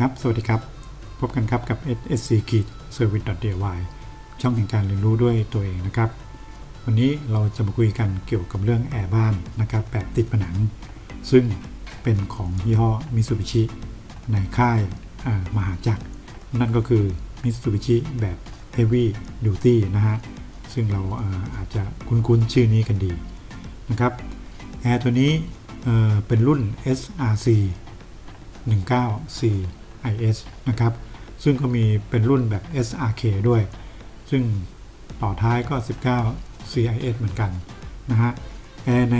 ครับ สวัสดีครับ พบกันครับกับ SSC Service DIY ช่องแห่งการเรียนรู้ด้วยตัวเองนะครับ วันนี้เราจะมาคุยกันเกี่ยวกับเรื่องแอร์บ้านนะครับแบบติดผนัง ซึ่งเป็นของยี่ห้อ Mitsubishi ในค่ายมหาจักร นั่นก็คือ Mitsubishi แบบ Heavy Duty นะฮะ ซึ่งเราอาจจะคุ้นๆชื่อนี้กันดีนะครับแอร์ตัวนี้เป็นรุ่น SRC 19 IS นะครับ ซึ่งก็มีเป็นรุ่นแบบ SRK ด้วย ซึ่งต่อท้ายก็ 19 CIS เหมือนกันนะฮะแอร์ใน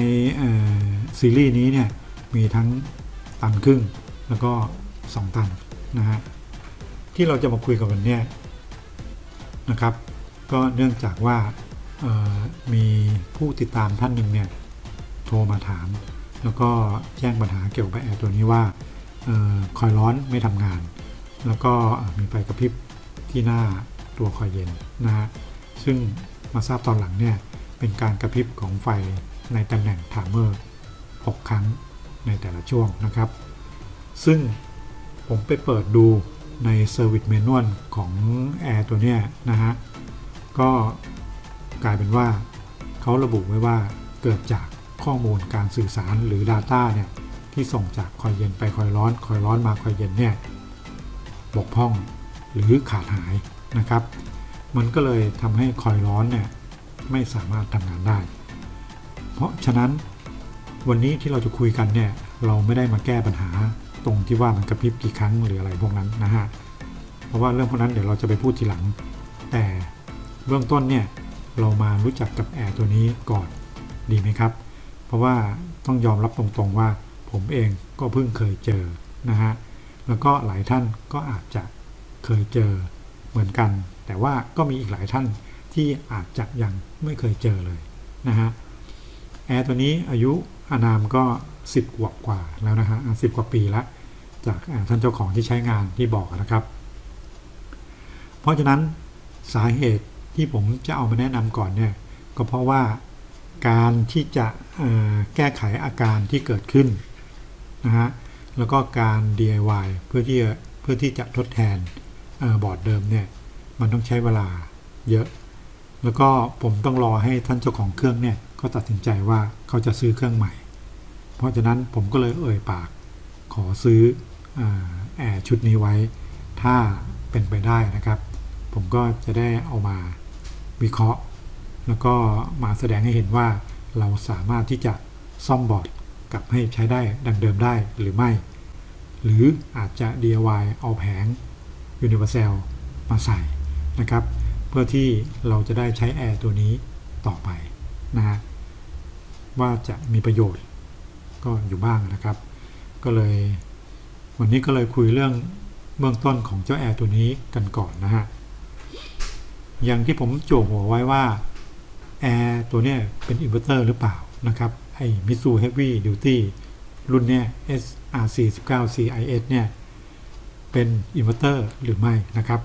ซีรีส์นี้เนี่ยมีทั้งตันครึ่งแล้วก็ 2 ตันนะฮะที่เราจะมาคุยกับวันนี้นะครับ ก็เนื่องจากว่ามีผู้ติดตามท่านหนึ่งเนี่ยโทรมาถาม แล้วก็แจ้งปัญหาเกี่ยวกับแอร์ตัวนี้ว่า คอยร้อนไม่ทำงาน แล้วก็มีไฟกระพริบที่หน้าตัวคอยเย็นนะฮะซึ่งมาทราบตอนหลังเนี่ยเป็นการกระพริบของไฟในตำแหน่งไทม์เมอร์ 6 ครั้งในแต่ละช่วงนะครับ ซึ่งผมไปเปิดดูใน Service Manual ของแอร์ตัวเนี้ยนะฮะ ก็กลายเป็นว่าเขาระบุไว้ว่าเกิดจากข้อมูลการสื่อสารหรือ Data เนี่ย ที่ส่งจากคอยเย็นไปคอยร้อน คอยร้อนมาคอยเย็นเนี่ยบกพร่องหรือขาดหายนะครับ มันก็เลยทำให้คอยร้อนเนี่ยไม่สามารถทำงานได้ เพราะฉะนั้นวันนี้ที่เราจะคุยกันเนี่ยเราไม่ได้มาแก้ปัญหาตรงที่ว่ามันกระพริบกี่ครั้งหรืออะไรพวกนั้นนะฮะ เพราะว่าเรื่องพวกนั้นเดี๋ยวเราจะไปพูดทีหลัง แต่เบื้องต้นเนี่ยเรามารู้จักกับแอร์ตัวนี้ก่อนดีไหมครับ เพราะว่าต้องยอมรับตรงๆว่า ผมเองก็เพิ่งเคยเจอนะฮะแล้วก็หลายท่านก็อาจจะเคยเจอเหมือนกัน แต่ว่าก็มีอีกหลายท่านที่อาจจะยังไม่เคยเจอเลยนะฮะแอร์ตัวนี้อายุอานามก็ 10กว่ากว่าแล้วนะฮะสิบกว่าปีแล้วจากท่านเจ้าของที่ใช้งานที่บอกนะครับ เพราะฉะนั้นสาเหตุที่ผมจะเอามาแนะนำก่อนเนี่ยก็เพราะว่าการที่จะแก้ไขอาการที่เกิดขึ้น นะฮะแล้วก็การ DIY เพื่อที่จะเพื่อที่จะทดแทนอบอร์ดเดิมเนี่ยมันต้องใช้เวลาเยอะ แล้วก็ผมต้องรอให้ท่านเจ้าของเครื่องเนี่ยเขาตัดสินใจว่าเขาจะซื้อเครื่องใหม่ เพราะฉะนั้นผมก็เลยเอ่ยปากขอซื้ออแอร์ชุดนี้ไว้ ถ้าเป็นไปได้นะครับ ผมก็จะได้เอามาวิเคราะห์ แล้วก็มาแสดงให้เห็นว่าเราสามารถที่จะซ่อมบอร์ด กลับให้ใช้ได้ดังเดิมได้หรือไม่ หรืออาจจะ DIY เอาแผง Universal มาใส่นะครับ เพื่อที่เราจะได้ใช้แอร์ตัวนี้ต่อไปนะฮะว่าจะมีประโยชน์ก็อยู่บ้างนะครับ ก็เลย วันนี้ก็เลยคุยเรื่องเบื้องต้นของเจ้าแอร์ตัวนี้กันก่อนนะฮะอย่างที่ผมโจหัวไว้ว่าแอร์ตัวนี้เป็นอินเวอร์เตอร์หรือเปล่านะครับ ไอ้ Mitsu Heavy Duty รุ่นเนี้ย SRC 19 CIS เนี่ยเป็นอินเวอร์เตอร์หรือไม่นะครับ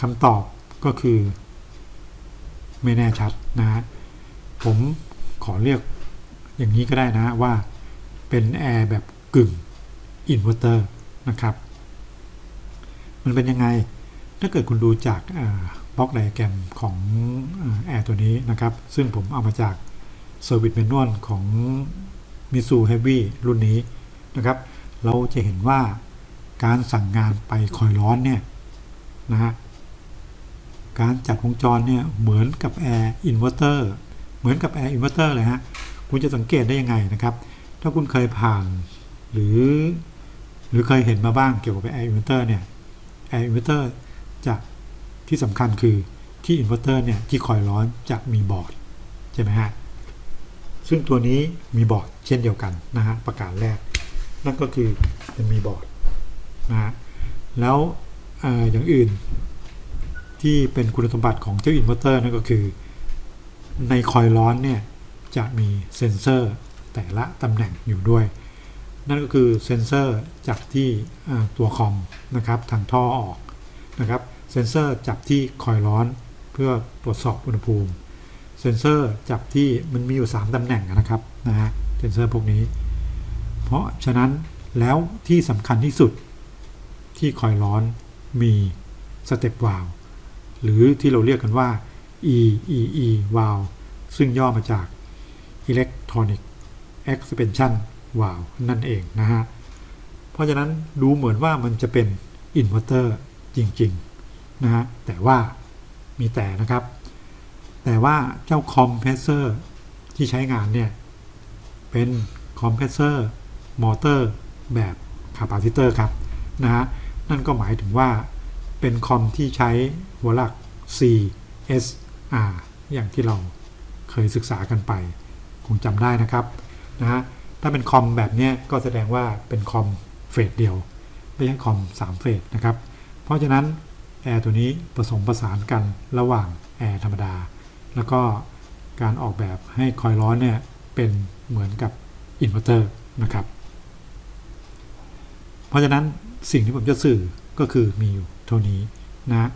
คำตอบก็คือไม่แน่ชัดนะฮะผมขอเรียกอย่างนี้ก็ได้นะว่าเป็นแอร์แบบกึ่งอินเวอร์เตอร์นะครับ มันเป็นยังไง ถ้าเกิดคุณดูจากบล็อกไดแกรมของแอร์ตัวนี้นะครับ ซึ่งผมเอามาจาก Service Manual ของ Mitsu Heavy รุ่นนี้นะครับ เราจะเห็นว่าการสั่งงานไปคอยร้อนเนี่ยนะฮะการจัดวงจรเนี่ยเหมือนกับแอร์อินเวอร์เตอร์เหมือนกับแอร์อินเวอร์เตอร์เลยฮะคุณจะสังเกตได้ยังไงนะครับ ถ้าคุณเคยผ่านหรือ หรือเคยเห็นมาบ้างเกี่ยวกับแอร์อินเวอร์เตอร์เนี่ยแอร์อินเวอร์เตอร์จะที่สำคัญคือที่อินเวอร์เตอร์เนี่ยที่คอยร้อนจะมีบอร์ดใช่ไหมฮะ ซึ่งตัวนี้มีบอร์ดเช่นเดียวกันนะฮะประการแรก นั่นก็คือจะมีบอร์ดนะฮะแล้วออย่างอื่นที่เป็นคุณสมบัติของเจ้าอินเวอร์เตอร์นั่นก็คือ ในคอยร้อนเนี่ยจะมีเซ็นเซอร์แต่ละตำแหน่งอยู่ด้วย นั่นก็คือเซ็นเซอร์จับที่ตัวคอมนะครับทางท่อออกนะครับเซ็นเซอร์จับที่คอยร้อนเพื่อตรวจสอบอุณหภูมิ เซนเซอร์จับที่มันมีอยู่ 3ตำแหน่งนะครับนะฮะเซนเซอร์พวกนี้ เพราะฉะนั้นแล้วที่สำคัญที่สุดที่คอยล์ร้อนมีสเต็ปวาลหรือที่เราเรียกกันว่า EEE valve ซึ่งย่อมาจาก Electronic Expansion Valve นั่นเองนะฮะ เพราะฉะนั้นดูเหมือนว่ามันจะเป็นอินเวอร์เตอร์จริง ๆ นะฮะ แต่ว่ามีแต่นะครับ แต่ว่าเจ้าคอมเพรสเซอร์ที่ใช้งานเนี่ย เป็นคอมเพรสเซอร์มอเตอร์แบบคาปาซิเตอร์ครับนะฮะนั่นก็หมายถึงว่าเป็นคอมที่ใช้หัวหลัก C S R อย่างที่เราเคยศึกษากันไป คงจำได้นะครับนะฮะถ้าเป็นคอมแบบนี้ก็แสดงว่าเป็นคอมเฟสเดียว ไม่ใช่คอม3เฟสนะครับ เพราะฉะนั้นแอร์ตัวนี้ผสมผสานกันระหว่างแอร์ธรรมดา แล้วก็การออกแบบให้คอยล์ร้อนเนี่ยเป็นเหมือนกับอินเวอร์เตอร์นะครับ เพราะฉะนั้นสิ่งที่ผมจะสื่อก็คือมีอยู่เท่านี้นะ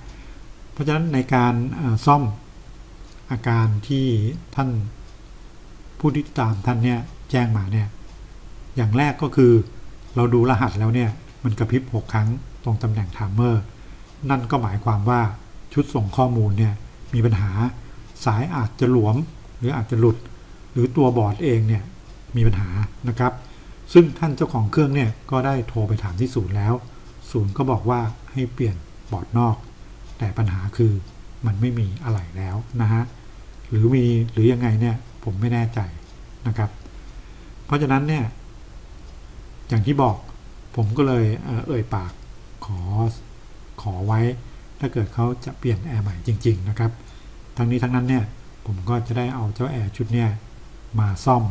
เพราะฉะนั้นในการซ่อมอาการที่ท่านผู้ที่ตามท่านเนี่ยแจ้งมาเนี่ยอย่างแรกก็คือเราดูรหัสแล้วเนี่ยมันกระพริบ 6 ครั้งตรงตำแหน่งไทม์เมอร์ นั่นก็หมายความว่าชุดส่งข้อมูลเนี่ยมีปัญหา สายอาจจะหลวมหรืออาจจะหลุด หรือตัวบอร์ดเองเนี่ยมีปัญหานะครับ ซึ่งท่านเจ้าของเครื่องเนี่ยก็ได้โทรไปถามที่ศูนย์แล้ว ศูนย์ก็บอกว่าให้เปลี่ยนบอร์ดนอก แต่ปัญหาคือมันไม่มีอะไรแล้วนะฮะหรือมีหรือยังไงเนี่ยผมไม่แน่ใจนะครับ เพราะฉะนั้นเนี่ยอย่างที่บอกผมก็เลยเอ่อเอ่ยปากขอขอไว้ ถ้าเกิดเขาจะเปลี่ยนแอร์ใหม่จริง ๆ นะครับ ทั้งนี้ทั้งนั้นเนี่ยผมก็จะได้เอาเจ้าแอร์ชุดเนี่ยมาซ่อม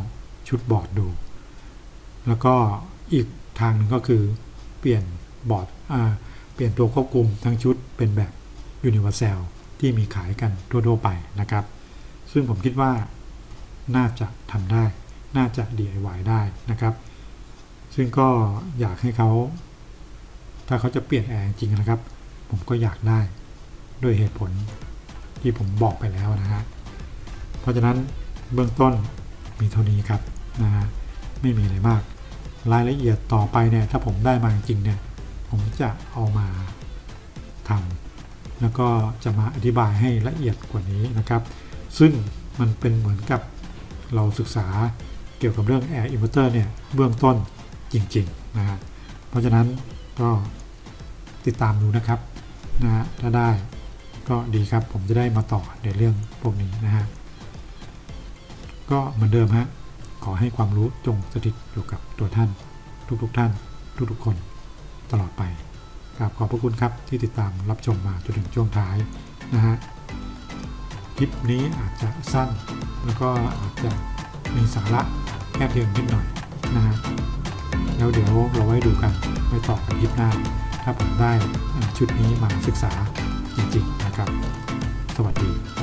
ชุดบอร์ดดู แล้วก็อีกทางหนึ่งก็คือเปลี่ยนบอร์ดอ่าเปลี่ยนตัวควบคุมทั้งชุดเป็นแบบ Universal ที่มีขายกันทั่วๆไปนะครับ ซึ่งผมคิดว่าน่าจะทำได้ น่าจะ DIY ได้นะครับ ซึ่งก็อยากให้เขา ถ้าเขาจะเปลี่ยนแอร์จริงนะครับ ผมก็อยากได้ด้วยเหตุผล ที่ผมบอกไปแล้วนะฮะเพราะฉะนั้นเบื้องต้นมีเท่านี้ครับนะฮะไม่มีอะไรมาก รายละเอียดต่อไปเนี่ยถ้าผมได้มาจริงเนี่ยผมจะเอามาทำแล้วก็จะมาอธิบายให้ละเอียดกว่านี้นะครับ ซึ่งมันเป็นเหมือนกับเราศึกษาเกี่ยวกับเรื่อง Air Inverter เนี่ยเบื้องต้นจริงๆนะฮะเพราะฉะนั้นก็ติดตามดูนะครับนะฮะถ้าได้ ก็ดีครับผมจะได้มาต่อในเรื่องพวกนี้นะฮะก็เหมือนเดิมฮะขอให้ความรู้จงสถิตอยู่กับตัวท่าน ทุกๆทท่าน ทุกๆคนตลอดไปกราบขอบพระคุณครับที่ติดตามรับชมมาจนถึงช่วงท้ายนะฮะคลิปนี้อาจจะสั้น แล้วก็อาจจะมีสาระแค่เพียงนิดหน่อยนะฮะแล้วเดี๋ยวเราไว้ดูกันไว้ต่อกันคลิปหน้า ถ้าผมได้ชุดนี้มาศึกษาจริงๆนะ ครับ สวัสดี